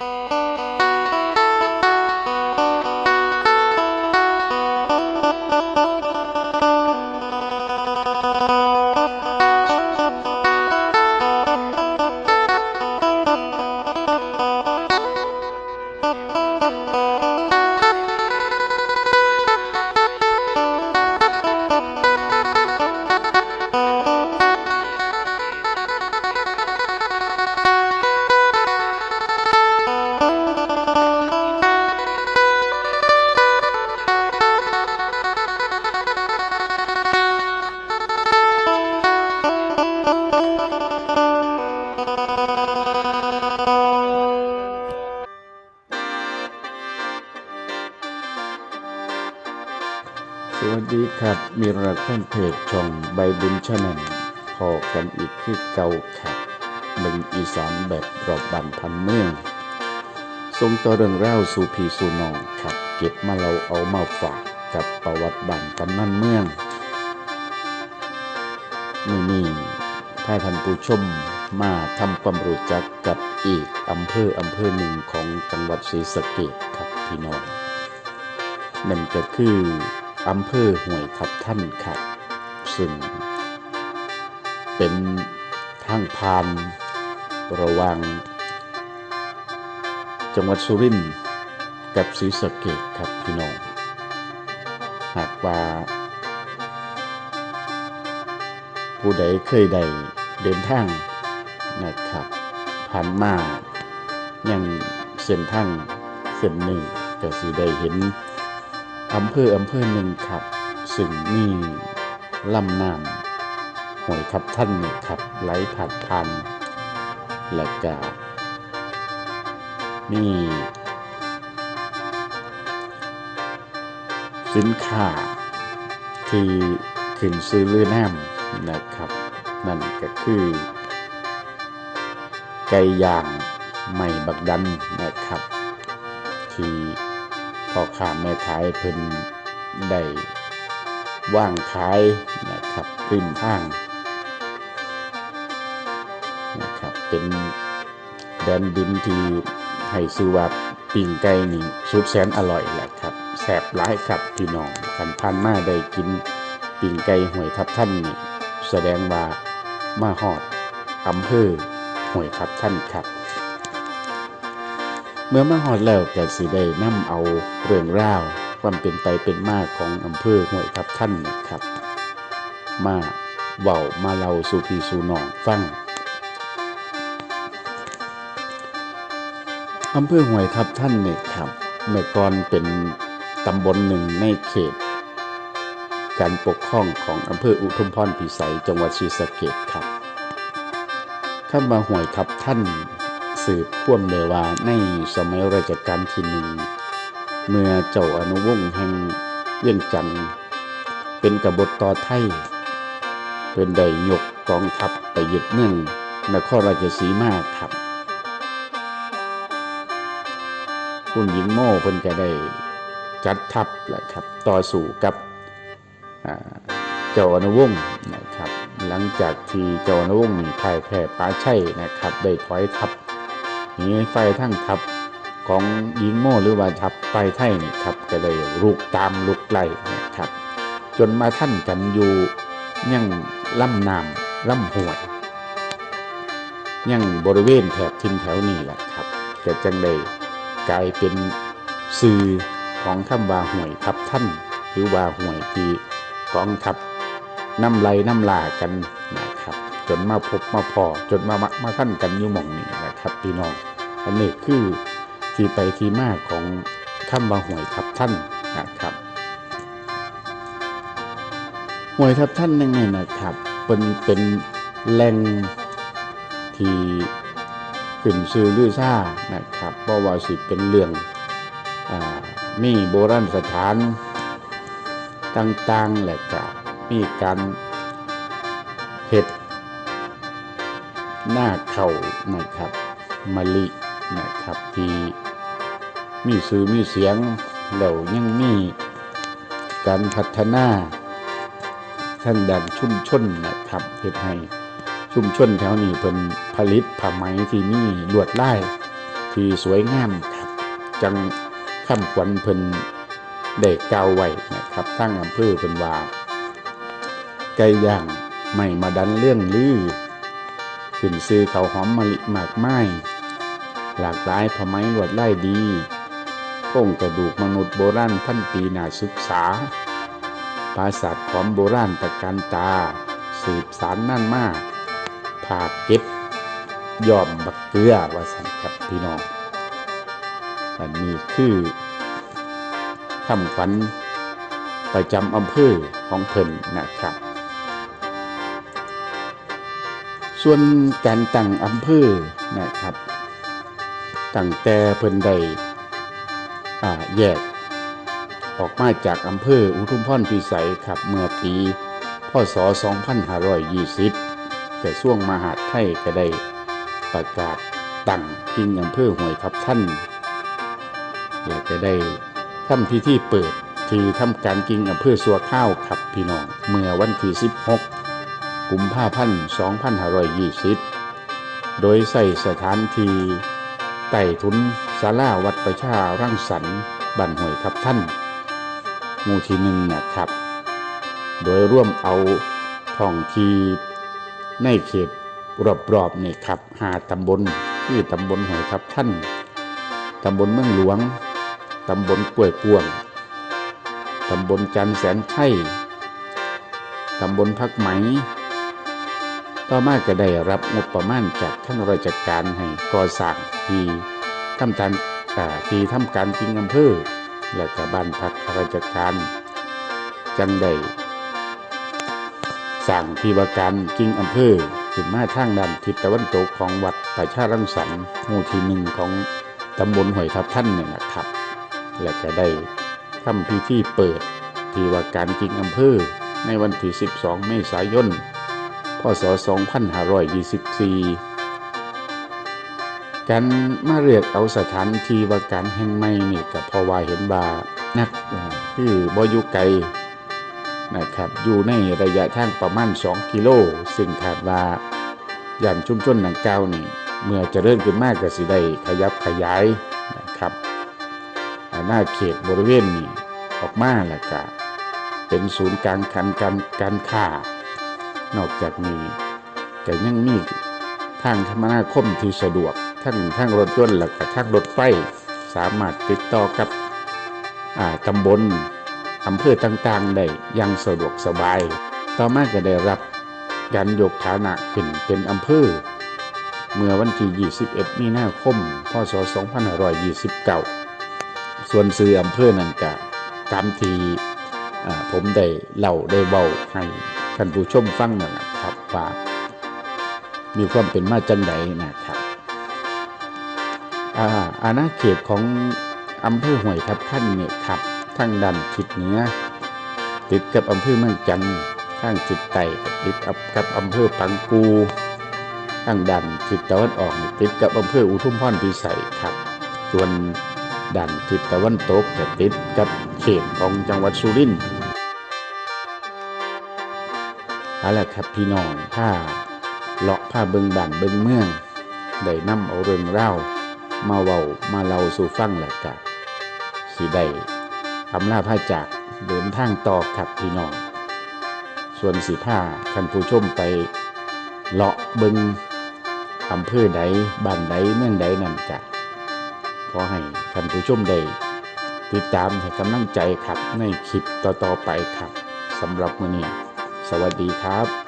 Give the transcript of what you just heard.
哎。 สวัสดีครับ มีรักแฟนเพจช่องใบบุญชาแนลพอกันอีกคือเก่าครับเมืองอีสานแบบรอบบันพันเมืองทรงต่อเรื่องเล่าสู่พีสู่น้องครับ เก็บมาเราเอามาฝากกับประวัติบันกำนันเมืองมือนี้ถ้าท่านผู้ชมมาทำความรู้จักกับอีกอำเภออำเภอหนึ่งของจังหวัดศรีสะเกษครับพี่น้องนั่นก็คือ อำเภอห้วยทับท่านครับ ซึ่ง เป็นทางพานระหว่างจังหวัดสุรินทร์กับศรีสะเกษครับพี่น้อง หากว่าผู้ใดเคยได้เดินทางนะครับ ผ่านมายังเส้นทางเส้นหนึ่งก็สิได้เห็น อำเภออำเภอหนึ่งครับซึ่งมีลำน้ำห้วยทับท่านนี่ครับไหลผ่านพันและก็มีสินค้าที่ขึ้นซื้อเรือน้ำนะครับ นั่นก็คือ ไก่ย่างไม่บักดันนะครับ ที่ พ่อค้าแม่ขายเพิ่นได้ว่างขายนะครับริมทางนะครับเป็นแดนดินที่ให้ซื้อว่าปิ่งไก่นี่สุดแสนอร่อยแหละครับแสบหลายครับพี่น้องคันพันมาได้กินปิ่งไก่หวยทับท่านนี่แสดงว่ามาหอดอำเภอหวยทับท่านครับ เมื่อมาฮอดแล้วก็สิได้นำเอาเรื่องราว ความเป็นไปเป็นมาของอำเภอห้วยทับท่านนะครับ มาเว้ามาเล่าสู่พี่สู่น้องฟังอำเภอห้วยทับท่านเนี่ยครับ เมื่อก่อนเป็นตำบลหนึ่งในเขต การปกครองของอำเภออุทุมพรพิสัยจังหวัดศรีสะเกษครับคำว่าห้วยทับท่าน สืบพ่วมเลยว่าในสมัยราชการที่หนึ่ง เมื่อเจ้าอนุวงศ์แห่งเวียงจันทร์เป็นกบฏต่อไทยเป็นได้ยกกองทัพไปยึดเมืองนครราชสีมาครับคุณหญิงโม่เพิ่นก็ได้จัดทัพแหละครับต่อสู้กับเจ้าอนุวงศ์นะครับ หลังจากที่เจ้าอนุวงศ์มีพ่ายแพ้ปาชัยนะครับ ได้ถอยทัพ นี้ไฟทั้งทัพของยิงโม่หรือว่าทัพไฟไทยนี่ครับก็ได้ลุกตามลุกไล่นะครับ จนมาท่านกันอยู่ยังล่ำน้ำล่ำห่วยยังบริเวณแถบทินแถวนี้แหละครับก็จังได้กลายเป็นสื่อของคำว่าห่วยทับท่าน หรือว่าห่วยที่กองทัพน้ำไหลน้ำลากันนะครับ จนมาพบมาพอจนมามามาท่านกันอยู่หม่องนี้นะครับพี่น้อง อันนี้คือที่ไปที่มาของคำว่าหวยทับท่านนะครับหวยทับท่านยังไงนะครับ เป็นเป็นแหล่งที่ขึ้นซื้อลือซ่านะครับเพราะว่าสิเป็นเรื่องอมีโบราณสถานต่างๆแหละก็มีการเห็ดหน้าเข่านะครับมะลิ นะครับที่มีสื่อมีเสียงแล้วยังมีการพัฒนาทางด้านชุมชนนะครับเพื่อให้ชุมชนแถวนี้เป็นผลิตผ้าไหมที่มีลวดลายที่สวยงามครับ จังคำขวัญเพิ่นได้กล่าวไว้นะครับทั้งอำเภอเพิ่นว่าไก่ย่างไม่มาดันเรื่องลือ ขึ้นซื้อเขาหอมมะลิหมากไม้ หลากหลายผ้าไหมลวดลายดีโครงกระดูกมนุษย์โบราณพันปีนาศึกษา ปราสาทของโบราณตะการตา สืบสารนั่นมากผาเก็บยอมบักเกลือว่าสันกับพี่น้องอันนี้คือคำขวัญประจำอำเภอของเพิ่นนะครับ ส่วนการตั้งอำเภอนะครับ ตั้งแต่เพิ่นได้แยกออกมาจากอำเภออุทุมพรพิสัยครับเมื่อปีพศ 2520 แต่ช่วงมหาดไทยก็ได้ประกาศตั้งกิ่งอำเภอห้วยทับท่านอยากจะได้ทำพิธีเปิดที่ทำการกิ่งอำเภอสัวข้าวครับพี่น้อง เมื่อวันที่ 16 กุมภาพันธ์ 2520 โดยใส่สถานที่ ไต่ทุนศาลาวัดประชารังสรรค์บ้านหวยทับท่านหมู่ที่หนึ่งนะครับ โดยร่วมเอาท้องทีในเขตรอบๆนี่ครับหาตำบลคือตำบลหอยทับท่านตำบลเมืองหลวง ตำบลกล้วยปวง ตำบลจันแสนไช่ตำบลพักไหม ต่อมาก็ได้รับงบประมาณจากท่านราชการให้ก่อสร้างที่ทำการที่ทำการจริงอำเภอและก็บ้านพักราชการจังได้สร้างที่ว่าการกิงอำเภอขึ้นมาทางด้านทิศตะวันตกของวัดประชารังสรรค์หมู่ที่หนึ่งของตำบลหอยทับท่านเนี่ยนะครับ และก็ได้ทำพิธีเปิดที่ว่าการกิงอำเภอในวันที่ 12 เมษายน พศ 2524 การมาเรียกเอาสถานที่ว่าการแห่งใหม่นี่ก็เพราะว่าเห็นว่านักคือบอยู่ไกนะครับอยู่ในระยะทางประมาณ 2 กิโล ซึ่งคาดว่าย่านชุมชนดังกล่าวนี่เมื่อจะเริ่มขึ้นมากก็สิได้ขยับขยายนะครับอาณาเขตบริเวณนี้ออกมาแล้วก็เป็นศูนย์กลางการการการค้า นอกจากนี้ก็ยังมีทางคมนาคมที่สะดวก ทั้งทั้งรถยนต์และก็ทั้งรถไฟสามารถติดต่อกับอ่าตำบลอำเภอต่างๆ ได้อยังสะดวกสบาย ต่อมาก็ได้รับการยกฐานะขึ้นเป็นอำเภอ เมื่อวันที่ 21 มีนาคม พศ 2529 ส่วนซื้ออำเภอนั่นก็ตามที่ผมได้เล่าได้เบาให้ ท่านผู้ชมฟังนะครับว่ามีความเป็นมาจังไดนะครับอาอาณาเขตของอำเภอห้วยทับท่านเนี่ยครับทางด้านทิศเหนือติดกับอำเภอเมืองจันทร์ทางทิศใต้ติดกับกับอำเภอปังกูทางด้านทิศตะวันออกติดกับอำเภออุทุมพรพิสัยครับ ส่วนด้านทิศตะวันตกจะติดกับเขตของจังหวัดสุรินทร์ เอาละครับพี่น้องถ้าเลาะผ้าเบิงบ้านเบิงเมืองได้นำเอาเรื่องเล่ามาเว้ามาเล่าสู่ฟังแล้วกะสิได้อำลาผ้าจากเดินทางต่อครับพี่น้อง ส่วนสิผ้าท่านผู้ชมไปเลาะเบิงอำเภอใดบ้านใดเมืองใดนั่นกะขอให้ท่านผู้ชมได้ติดตามให้กำลังใจครับในคลิปต่อๆไปครับสำหรับมื้อนี้ สวัสดีครับ